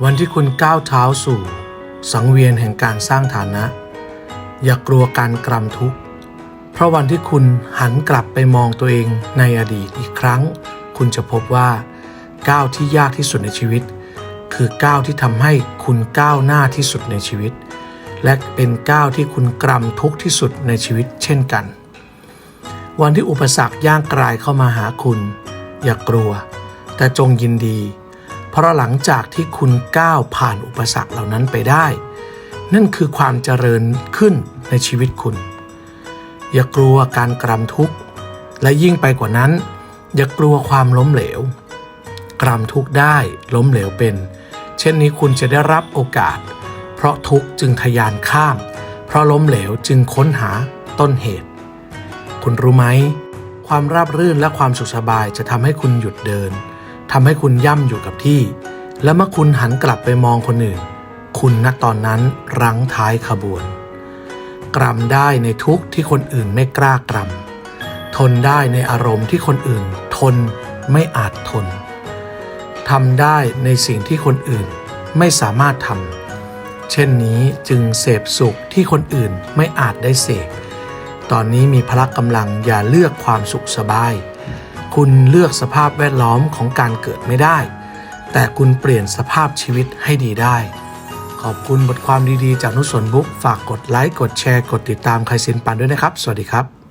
วันที่คุณก้าวเท้าสู่ สังเวียนแห่งการสร้างฐานะ อย่ากลัวการกรำทุกข์ เพราะวันที่คุณหันกลับไปมองตัวเองในอดีตอีกครั้ง คุณจะพบว่า ก้าวที่ยากที่สุดในชีวิต คือก้าวที่ทำให้คุณก้าวหน้าที่สุดในชีวิต และเป็นก้าวที่คุณกรำทุกข์ที่สุดในชีวิตเช่นกัน วันที่อุปสรรคย่างกรายเข้ามาหาคุณ อย่ากลัว แต่จงยินดี เพราะหลังจากที่คุณก้าวผ่านอุปสรรคเหล่านั้นไปได้ นั่นคือความเจริญขึ้นในชีวิตคุณ อย่ากลัวการกรำทุกข์ และยิ่งไปกว่านั้น อย่ากลัวความล้มเหลว กรำทุกข์ได้ล้มเหลวเป็น เช่นนี้คุณจะได้รับโอกาส เพราะทุกข์จึงทะยานข้าม เพราะล้มเหลวจึงค้นหาต้นเหตุ คุณรู้ไหม ความราบรื่นและความสุขสบายจะทำให้คุณหยุดเดิน ทำให้คุณย่ำอยู่กับที่ และเมื่อคุณหันกลับไปมองคนอื่น คุณณตอนนั้นรั้งท้ายขบวน กรำได้ในทุกที่คนอื่นไม่กล้ากรำทนได้ในอารมณ์ที่คนอื่น ทนไม่อาจทนทำได้ในสิ่งที่คนอื่นไม่สามารถทำเช่นนี้จึงเสพสุขที่คนอื่นไม่อาจได้เสพตอนนี้มีพละกำลังอย่าเลือกความสุขสบาย คุณเลือกสภาพแวดล้อมของการเกิดไม่ได้ แต่คุณเปลี่ยนสภาพชีวิตให้ดีได้ ขอบคุณบทความดีๆ จากนุสนบุ๊กฝากกดไลค์ กดแชร์ กดติดตามใครสินปันด้วยนะครับ สวัสดีครับ